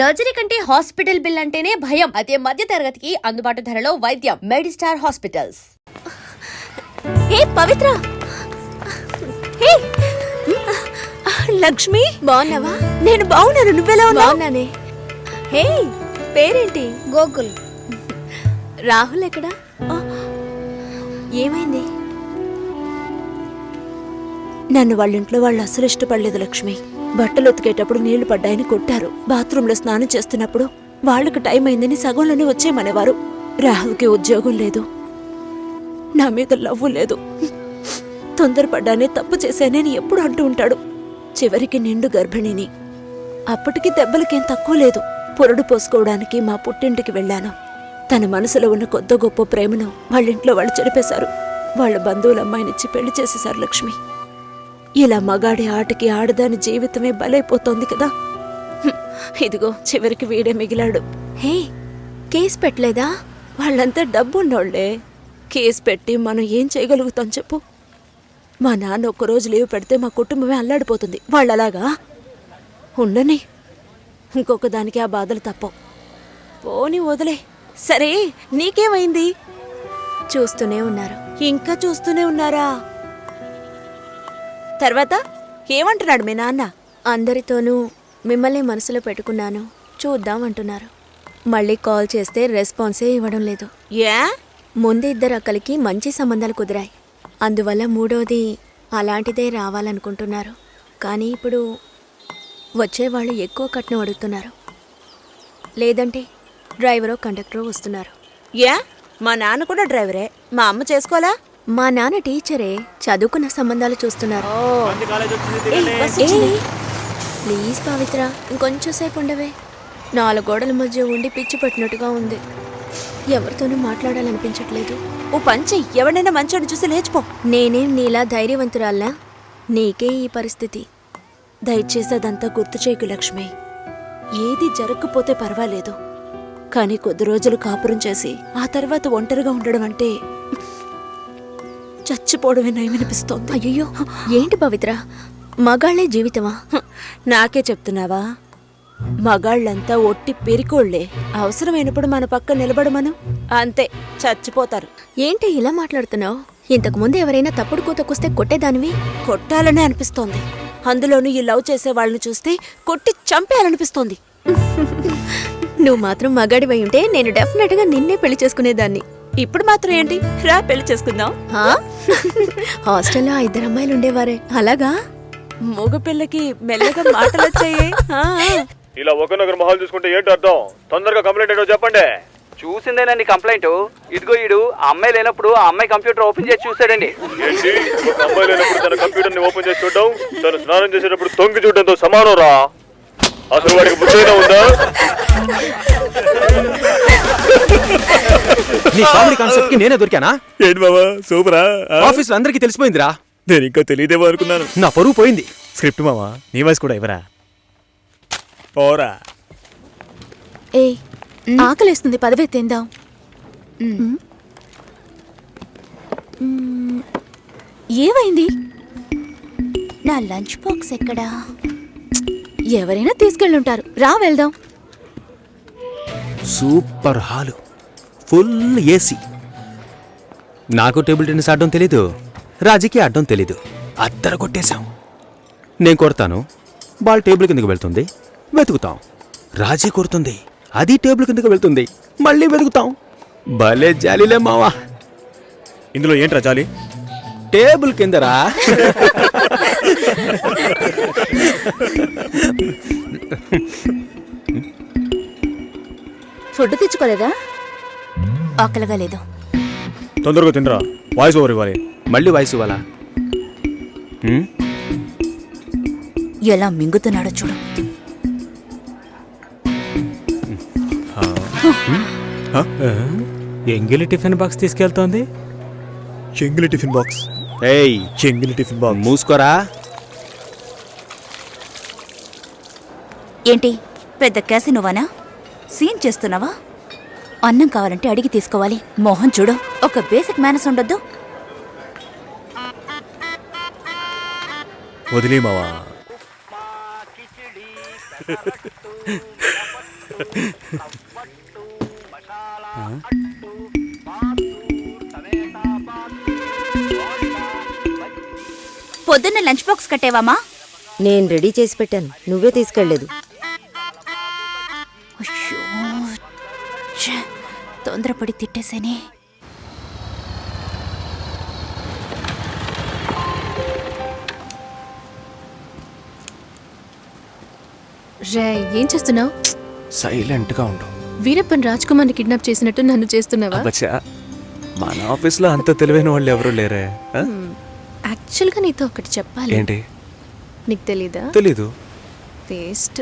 Surgery కంటే hospital bill అంటేనే భయం. అదే మధ్య తరగతికి అందుబాటు ధరలో వైద్యం. Medistar hospitals. Hey Pavitra! Hey! Lakshmi! బాగున్నావా? నేను బాగున్నాను. నువ్వెలా బాగున్నానే. హే పేరేంటి? గోకుల్. రాహుల్ ఎక్కడా? ఏమైంది? నన్ను వాళ్ళ ఇంట్లో వాళ్ళు అసలు ఇష్టపడలేదు లక్ష్మి. బట్టలు ఉతికేటప్పుడు నీళ్ళు పడ్డాయని కొట్టారు. బాత్రూంలో స్నానం చేస్తున్నప్పుడు వాళ్ళకి టైం అయిందని సగంలోనే వచ్చేయమనేవారు. రాహుల్కి ఉద్యోగం లేదు. నా మీద లవ్వు లేదు. తొందరపడ్డానే తప్పు చేశానని ఎప్పుడు అంటూ ఉంటాడు. చివరికి నిండు గర్భిణిని. అప్పటికి దెబ్బలకేం తక్కువ లేదు. పొరడు పోసుకోవడానికి మా పుట్టింటికి వెళ్ళాను. తన మనసులో ఉన్న కొత్త గొప్ప ప్రేమను వాళ్ళింట్లో వాళ్ళు చెరిపేశారు. వాళ్ళ బంధువుల అమ్మాయినిచ్చి పెళ్ళి చేసేశారు లక్ష్మి. ఇలా మగాడి ఆటకి ఆడదాని జీవితమే బలైపోతోంది కదా. ఇదిగో చివరికి వీడే మిగిలాడు. హే కేసు పెట్టలేదా? వాళ్ళంతా డబ్బున్నోళ్ళే కేసు పెట్టి మనం ఏం చేయగలుగుతాం చెప్పు. మా నాన్న ఒక్కరోజు లీవ్ పెడితే మా కుటుంబమే అల్లాడిపోతుంది. వాళ్ళలాగా? ఉండని. ఇంకొక దానికి ఆ బాధలు తప్పవు. పోని వదిలే. సరే నీకేమైంది? చూస్తూనే ఉన్నారు. ఇంకా చూస్తూనే ఉన్నారా? తర్వాత ఏమంటున్నాడు మీ నాన్న? అందరితోనూ మిమ్మల్ని మనసులో పెట్టుకున్నాను. చూద్దాం అంటున్నారు మళ్ళీ కాల్ చేస్తే రెస్పాన్సే ఇవ్వడం లేదు. ఏ ముందు ఇద్దరు అక్కలకి మంచి సంబంధాలు కుదిరాయి. అందువల్ల మూడోది అలాంటిదే రావాలనుకుంటున్నారు. కానీ ఇప్పుడు వచ్చేవాళ్ళు ఎక్కువ కట్నం అడుగుతున్నారు. లేదంటే డ్రైవరో కండక్టరో వస్తున్నారు. ఏ మా నాన్న కూడా డ్రైవరే. మా అమ్మ చేసుకోవాలా? మా నాన్న టీచరే చదువుకున్న సంబంధాలు చూస్తున్నారు. ప్లీజ్ పవిత్ర ఇంకొంచెం సేపు ఉండవే నాలుగు గోడల మధ్య ఉండి పిచ్చి పట్టినట్టుగా ఉంది. ఎవరితోనూ మాట్లాడాలనిపించట్లేదు. ఓ పంచి ఎవడైనా మంచోడు చూసి లేచిపో. నేనేం నీలా ధైర్యవంతురాల్లా నీకే ఈ పరిస్థితి. దయచేసి అదంతా గుర్తు చేయకు లక్ష్మి. ఏది జరగకపోతే పర్వాలేదు. కానీ కొద్ది రోజులు కాపురం చేసి ఆ తర్వాత ఒంటరిగా ఉండడం అంటే చచ్చిపోవడమే నయమనిపిస్తోంది అయ్యో ఏంటి పవిత్ర? మగాళ్ళే జీవితమా? నాకే చెప్తున్నావా? మగాళ్ళంతా ఒట్టి పెరికోళ్ళే. అవసరమైనప్పుడు మన పక్క నిలబడమను. అంతే చచ్చిపోతారు. ఏంటి ఇలా మాట్లాడుతున్నావు? ఇంతకు ముందు ఎవరైనా తప్పుడు కూతకొస్తే కొట్టేదానివి? కొట్టాలనే అనిపిస్తోంది. అందులోనూ ఈ లవ్ చేసే వాళ్ళని చూస్తే కొట్టి చంపేయాలనిపిస్తోంది. నువ్వు మాత్రం మగాడివై ఉంటే నేను డెఫినెట్గా నిన్నే పెళ్ళి చేసుకునేదాన్ని. ఇప్పుడు మాత్రం ఏంటి? రా పెళ్ళి చేసుకుందాం. ఆ? హాస్టల్లో ఆ ఇద్దరు అమ్మాయిలు ఉండేవారే. అలాగా? మగ పిల్లకి మెల్లగా మాటలు వచ్చాయి. ఆ, ఆ. ఇలా ఒకరినొకరు మొహాలు చూసుకుంటే ఏంటి అర్థం? తొందరగా కంప్లైంట్ ఏంటో చెప్పండి. చూసిందేనండి కంప్లైంట్? ఇదిగో ఈడు ఆ అమ్మాయి లేనప్పుడు ఆ అమ్మాయి కంప్యూటర్ ఓపెన్ చేసి చూసాడండి ఏంటి? ఒక అమ్మాయి లేనప్పుడు తన కంప్యూటర్ని ఓపెన్ చేసి చూడడం తను స్నానం చేసేటప్పుడు తొంగి చూడడంతో సమానం రా. అసలు వాడికి బుద్ధైనా ఉందా? నీ కామెడీ కాన్సెప్ట్కి నేనే దొరికానా? ఏంటి బాబా? సూపరా? ఆఫీస్లో అందరికీ తెలిసిపోయిందిరా. నేను ఇంకా తెలియదేమో అనుకున్నాను. నా పరువు పోయింది. స్క్రిప్ట్ మావా? నీ వాయిస్ కూడా ఇవ్వరా? పోరా. ఏ ఆకలేస్తుంది పదవే తిందాం. ఏమైంది? నా లంచ్ బాక్స్ ఎక్కడా? ఎవరైనా తీసుకెళ్ళుంటారు. రా వెళ్దాం. Super hall. Full AC. నాకు టేబుల్ టెన్నిస్ ఆడడం తెలీదు. రాజీకి ఆడడం తెలీదు. అద్దర కొట్టేశాం. నేను కొడతాను. బాల్ టేబుల్ కిందకి వెళ్తుంది. వెతుకుతాం. రాజీ కొడుతుంది. అది టేబుల్ కిందకి వెళ్తుంది. మళ్ళీ వెతుకుతాం. భలే జాలీలే మావా. ఇందులో ఏంట్రా చాలి టేబుల్ కిందరా? ఫుడ్ తెచ్చుకోలేదా? ఆకలిగా లేదు. తొందరగా తినరా. వాయిస్ ఓవర్ ఇవ్వాలి. మళ్ళీ వయసు ఇవ్వాలా? హ్మ్? ఎలా మింగుతున్నాడో చూడు. ఎంగిలి టిఫిన్ బాక్స్ తీసుకెళ్తోంది? చెంగిలి టిఫిన్ బాక్స్. ఏయ్! చెంగిలి టిఫిన్ బాక్స్. మూసుకోరా? ఏంటి పెద్ద క్యాసినోవానా? సీన్ చేస్తున్నావా? అన్నం కావాలంటే అడిగి తీసుకోవాలి. మోహన్ చూడు ఒక బేసిక్ మేనస్ ఉండొద్దు. వదిలే మావా. పొద్దున్న లంచ్ బాక్స్ కట్టేవామా? నేను రెడీ చేసి పెట్టాను. నువ్వే తీసుకెళ్ళేదు తొందరపడి తిట్టేసేనే రే ఏం చేస్తున్నావు? సైలెంట్గా ఉండు. వీరప్పన్ రాజ్ కుమార్ని కిడ్నాప్ చేసినట్టు నన్ను చేస్తున్నావా? అబ్బచ్చా మన ఆఫీస్లో అంత తెలివైన వాళ్ళు ఎవరు లేరే ఆ? యాక్చువల్గా నీతో ఒకటి చెప్పాలి. ఏంటి? నీకు తెలీదా? తెలీదు. వేస్ట్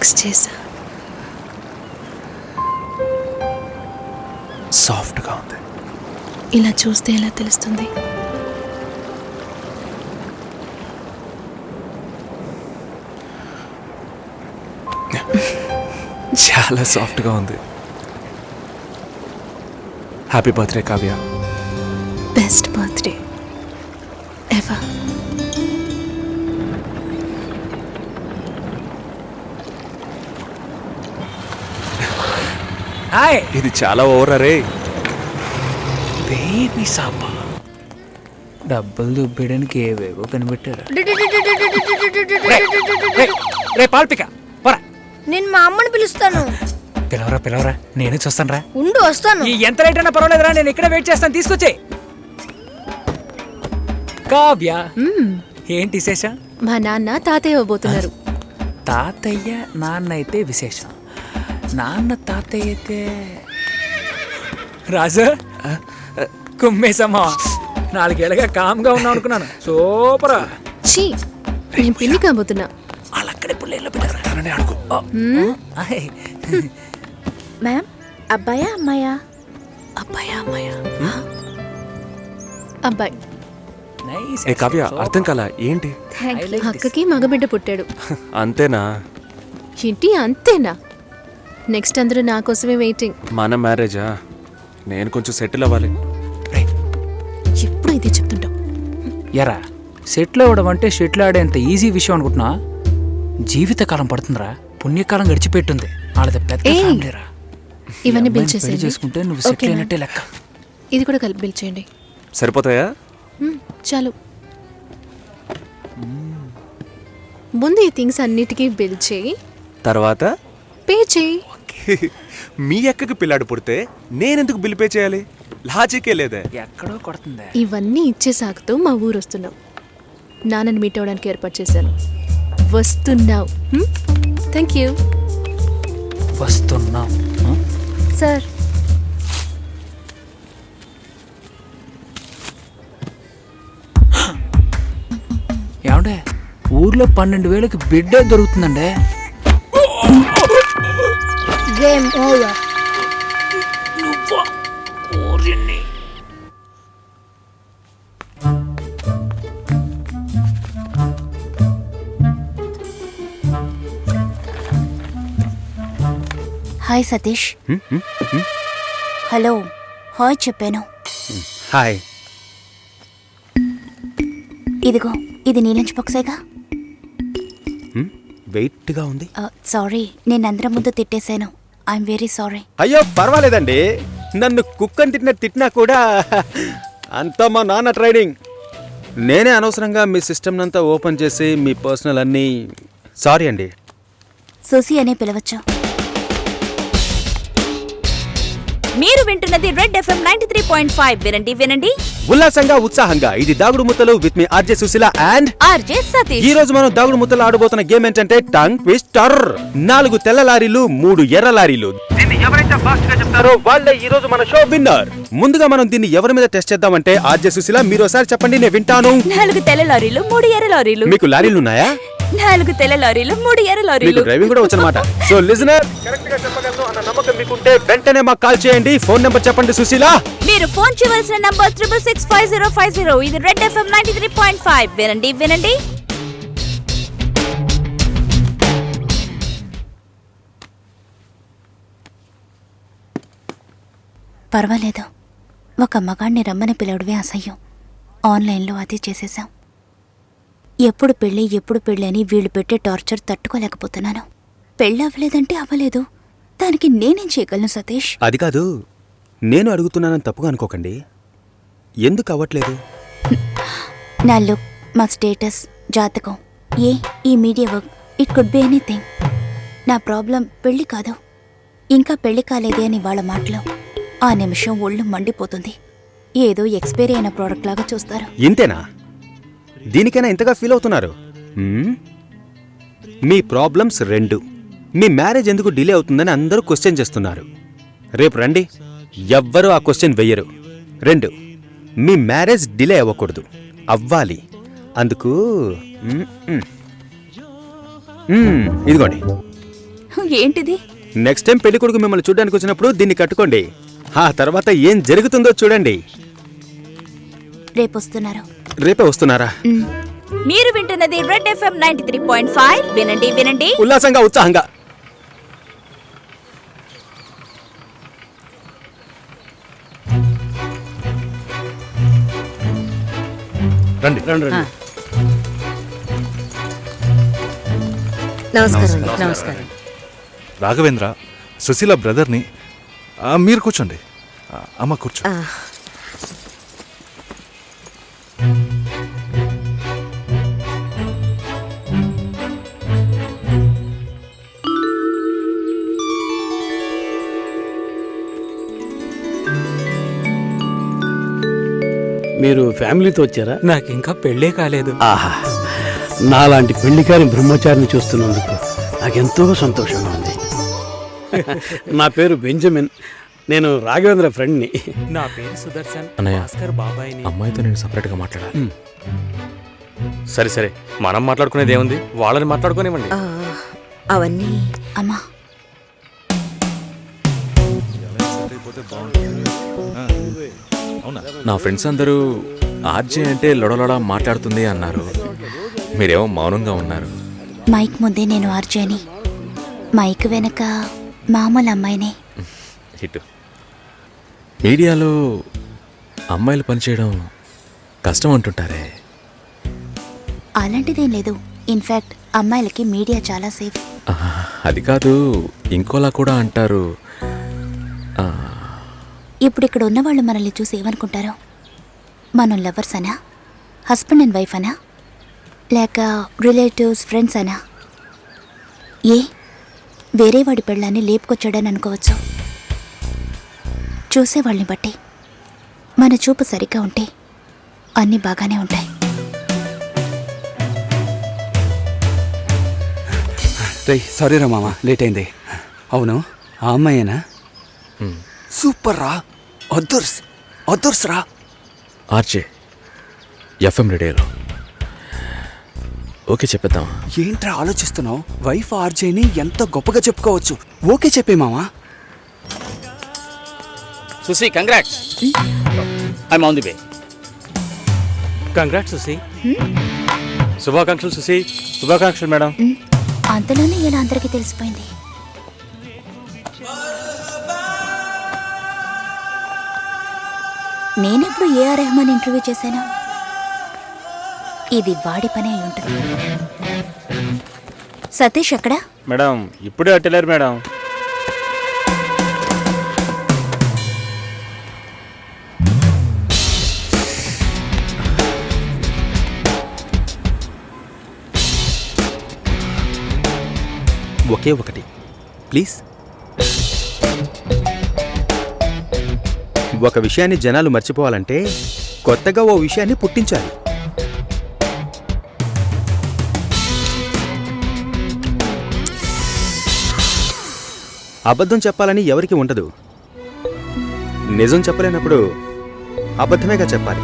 వ్యాక్స్ చేసా సాఫ్ట్గా ఉంది. ఇలా చూస్తే ఎలా తెలుస్తుంది? చాలా సాఫ్ట్గా ఉంది. Happy birthday Kavya best birthday ever hi ఇది చాలా ఓవర్ రే బేబీ సాపా డబ్బులు దుబ్బేయడానికి ఏవేవో కనిపెట్టారు రే పాల్పిక పోరా నేను మా అమ్మని పిలుస్తాను పిలవరా పిలవరా నేను చూస్తాను రా ఉండు వస్తాను ఎంత లేట్ అయినా పర్వాలేదురా నేను ఇక్కడ వెయిట్ చేస్తాను తీసుకొచ్చే కావ్య ఏంటి విశేషం మా నాన్న తాతయ్య ఇవ్వబోతున్నారు తాతయ్య నాన్న అయితే విశేషం నాన్న తాతయ్య అయితే రాజు కుమ్మేసమ్మా నాలుగేళ్ళగా కామ్గా ఉన్నావు అనుకున్నాను. సూపరా. చీ నేను పిల్లి కాబోతున్నా. వాళ్ళక్కడే పుల్లేళ్ళు పెట్టారు తననే అడుగు. మ్యామ్ అబ్బాయా అమ్మాయా? అబ్బాయా అమ్మాయా? అబ్బాయి. నైస్. ఏ కావ్య అర్థం కాల? ఏంటి? అక్కకి మగబిడ్డ పుట్టాడు. అంతేనా? ఏంటి అంతేనా? నెక్స్ట్ అందరూ నా కోసమే వెయిటింగ్ మన మ్యారేజా నేను కొంచెం సెటిల్ అవ్వాలి. ఎప్పుడు ఇదే చెప్తుంటావు? ఎరా సెటిల్ అవ్వడం అంటే షెటిల్ ఆడేంత ఈజీ విషయం అనుకుంటున్నా? జీవితకాలం పడుతుందిరా పుణ్యకాలం గడిచిపెట్టుంది వాళ్ళది పెద్ద ఏయ్, ఫ్యామిలీరా ఇవన్నీ బిల్ పెళ్ళి చేసేయండి. చేసుకుంటే నువ్వు సెటిల్ ఓకేనా? అయినట్టే లెక్క. ఇది కూడా కలిపి బిల్ చేయండి. సరిపోతాయా? మ్మ్, చాలు. ముందు ఈ థింగ్స్ అన్నిటికీ బిల్ చేయి. తర్వాత? పే చేయి. మీ అక్కకి పిల్లాడు పుడితే నేనెందుకు బిల్ పే చేయాలి? లాజికే లేదే. ఎక్కడో కొడుతుంది. ఇవన్నీ ఇచ్చే సాగుతూ మా ఊరు వస్తున్నావు నాన్నని మీట్ అవ్వడానికి ఏర్పాటు చేశాను. వస్తున్నావు. థ్యాంక్ యూ వస్తున్నాం? సార్. ఏమండే? ఊర్లో పన్నెండు వేలకి బిడ్డ దొరుకుతుందండే. Game over hi Satish. Hello. Hi చెప్పాను. హాయ్. ఇదిగో ఇది నీ లంచ్ బాక్సేగా వెయిట్గా ఉంది. సారీ నేను అందరం ముందు తిట్టేశాను. ఐఎమ్ వెరీ సారీ అయ్యో పర్వాలేదండి. నన్ను కుక్కని తిట్టిన తిట్టినా కూడా అంతా మా నాన్న ట్రైనింగ్. నేనే అనవసరంగా మీ సిస్టమ్ అంతా ఓపెన్ చేసి మీ పర్సనల్ అన్నీ సారీ అండి. సుసి అనే పిలవచ్చు. మీరు వింటున్నది Red FM ninety three point five. వినండి వినండి. ఉల్లాసంగా ఉత్సాహంగా ఇది దాగుడు ముత్తలు with me RJ Sushila and RJ Satish. ఈ రోజు మనం దాగుడు ముత్తలు ఆడబోతున్న గేమ్ ఏంటంటే టంగ్ ట్విస్టర్ నాలుగు తెల్ల లారీలు మూడు ఎర్ర లారీలు. దీన్ని ఎవరైతే ఫాస్ట్గా చెప్తారో వాళ్ళే ఈ రోజు మన షో విన్నర్ ముందుగా మనం దీన్ని ఎవరి మీద టెస్ట్ చేద్దామంటే ఆర్జే సుశీల మీరు ఒకసారి చెప్పండి నేను వింటాను. నాలుగు తెల్ల లారీలు మూడు ఎర్ర లారీలు. మీకు లారీలు ఉన్నాయా? నాలుగు తెల్ల లారీలు మూడు ఎర్ర మీకు లారీలు డ్రైవింగ్ కూడా వచ్చనమాట. సో లిజనర్ కరెక్ట్గా చెప్పగలను అన్న నమ్మకం మీకుంటే వెంటనే మాకు కాల్ చేయండి. ఫోన్ నెంబర్ చెప్పండి సుశీల. మీరు ఫోన్ చేయవలసిన number triple six five zero five zero ఇది Red FM ninety three point five వినండి వినండి. పర్వాలేదు. ఒక మగాణ్ణి రమ్మని పిలవడమే అసహ్యం. ఆన్లైన్లో అది చేసేశాం ఎప్పుడు పెళ్ళి ఎప్పుడు పెళ్ళి అని వీళ్ళు పెట్టే టార్చర్ తట్టుకోలేకపోతున్నాను. పెళ్ళి అవ్వలేదంటే అవ్వలేదు. దానికి నేనేం చేయగలను సతీష్? అది కాదు. నేను అడుగుతున్నానని తప్పుగా అనుకోకండి. ఎందుకు అవ్వట్లేదు? నా లుక్ మా స్టేటస్ జాతకం ఏ ఈ media work it could be anything. నా ప్రాబ్లం పెళ్ళి కాదు. ఇంకా పెళ్ళి కాలేదే అని వాళ్ళ మాటలు. ఆ నిమిషం ఒళ్ళు మండిపోతుంది. ఏదో ఎక్స్పైరీ అయిన ప్రోడక్ట్ లాగా చూస్తారు. ఇంతేనా? దీనికైనా ఇంతగా ఫీల్ అవుతున్నారు? మీ ప్రాబ్లమ్స్ రెండు. మీ మ్యారేజ్ ఎందుకు డిలే అవుతుందని అందరూ క్వశ్చన్ చేస్తున్నారు. రేపు రండి. ఎవ్వరూ ఆ క్వశ్చన్ వెయ్యరు రెండు. మీ మ్యారేజ్ డిలే అవ్వకూడదు. అవ్వాలి. అందుకు ఇదిగోండి. ఏంటిది? నెక్స్ట్ టైం పెళ్ళి కొడుకు మిమ్మల్ని చూడడానికి వచ్చినప్పుడు దీన్ని కట్టుకోండి. ఆ తర్వాత ఏం జరుగుతుందో చూడండి. రేపు వస్తున్నారు. రేపే వస్తున్నారా? మీరు వింటున్నది Red FM ninety three point five. వినండి వినండి. ఉల్లాసంగా ఉత్సాహంగా. రండి. నమస్కారం నమస్కారం. రాఘవేంద్ర సుశీల బ్రదర్ని ఆ, మీరు కూర్చోండి. ఆ, అమ్మ కూర్చో. మీరు ఫ్యామిలీతో వచ్చారా? నాకు ఇంకా పెళ్ళే కాలేదు. ఆహా నాలాంటి పెళ్ళికారి బ్రహ్మచారిని చూస్తున్నందుకు నాకెంతో సంతోషంగా ఉంది. నా పేరు బెంజమిన్. నేను రాఘవేంద్ర ఫ్రెండ్ని. నా పేరు సుదర్శన్. అన్నయ్య. భాస్కర్ బాబాయ్ని. అమ్మాయితో నేను సపరేట్గా మాట్లాడాలి. సరే సరే. మనం మాట్లాడుకునేది ఏముంది? వాళ్ళని మాట్లాడుకోనివ్వండి. ఆ, అవన్నీ. అమ్మా. నా ఫ్రెండ్స్ అందరూ ఆర్జే అంటే లొడలొడ మాట్లాడుతుంది అన్నారు. మీరేమో మౌనంగా ఉన్నారు. మైక్ ముందే నేను ఆర్జేని. మైక్ వెనక మామూలు అమ్మాయినే. హిట్. మీడియాలో అమ్మాయిలు పనిచేయడం కష్టం అంటుంటారే. అలాంటిదేం లేదు. ఇన్ఫాక్ట్ అమ్మాయిలకి మీడియా చాలా సేఫ్. అది కాదు ఇంకోలా కూడా అంటారు. ఆ, ఇప్పుడు ఇక్కడ ఉన్న వాళ్ళు మనల్ని చూసి ఏమనుకుంటారు? మనం లవర్స్ అనా? హస్బెండ్ అండ్ వైఫ్ అనా? లేక రిలేటివ్స్ ఫ్రెండ్స్ అనా? ఏ? వేరే వాడి పెళ్ళాన్ని లేపుకొచ్చాడని అనుకోవచ్చు? చూసేవాళ్ళని బట్టి మన చూపు సరిగ్గా ఉంటే అన్నీ బాగానే ఉంటాయి. సారీ రా మామ లేట్ అయింది. అవును ఆ అమ్మాయేనా? సూపర్ రా. అదర్స్ అదర్స్ రా ఆర్జే ఎఫ్ఎం రేడియోలో. ఓకే చెప్పేద్దాం. ఏంట్రా ఆలోచిస్తున్నావు? వైఫ్ ఆర్జేని ఎంత గొప్పగా చెప్పుకోవచ్చు? ఓకే చెప్పే మామా. Susi congrats I'm on the way congrats Susi శుభాకాంక్షలు సుశీ. శుభాకాంక్షలు మేడం. ఉమ్, అంతలోనే ఇలా అందరికీ తెలిసిపోయింది. ఏఆర్ రెహమాన్ ఇంటర్వ్యూ చేశాను? ఇది వాడి పని అయి ఉంటుంది. సతీష్ ఎక్కడా? మేడం ఇప్పుడే అట్టలేరు మేడం. ఒకే ఒకటి. ప్లీజ్. ఒక విషయాన్ని జనాలు మర్చిపోవాలంటే కొత్తగా ఓ విషయాన్ని పుట్టించాలి. అబద్ధం చెప్పాలని ఎవరికి ఉండదు. నిజం చెప్పలేనప్పుడు అబద్ధమేగా చెప్పాలి.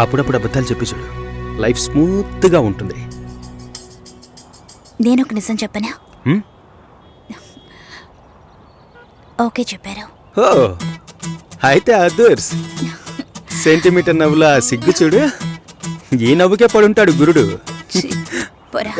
అప్పుడప్పుడు అబద్ధాలు చెప్పి చూడు. లైఫ్ స్మూత్గా ఉంటుంది. నేను ఒక నిజం చెప్పనా? ఓకే చెప్పారు. ఓ అయితే అదర్స్. సెంటీమీటర్ నవ్వుల సిగ్గు చూడు. ఈ నవ్వుకే పడుంటాడు గురుడు. పోరా.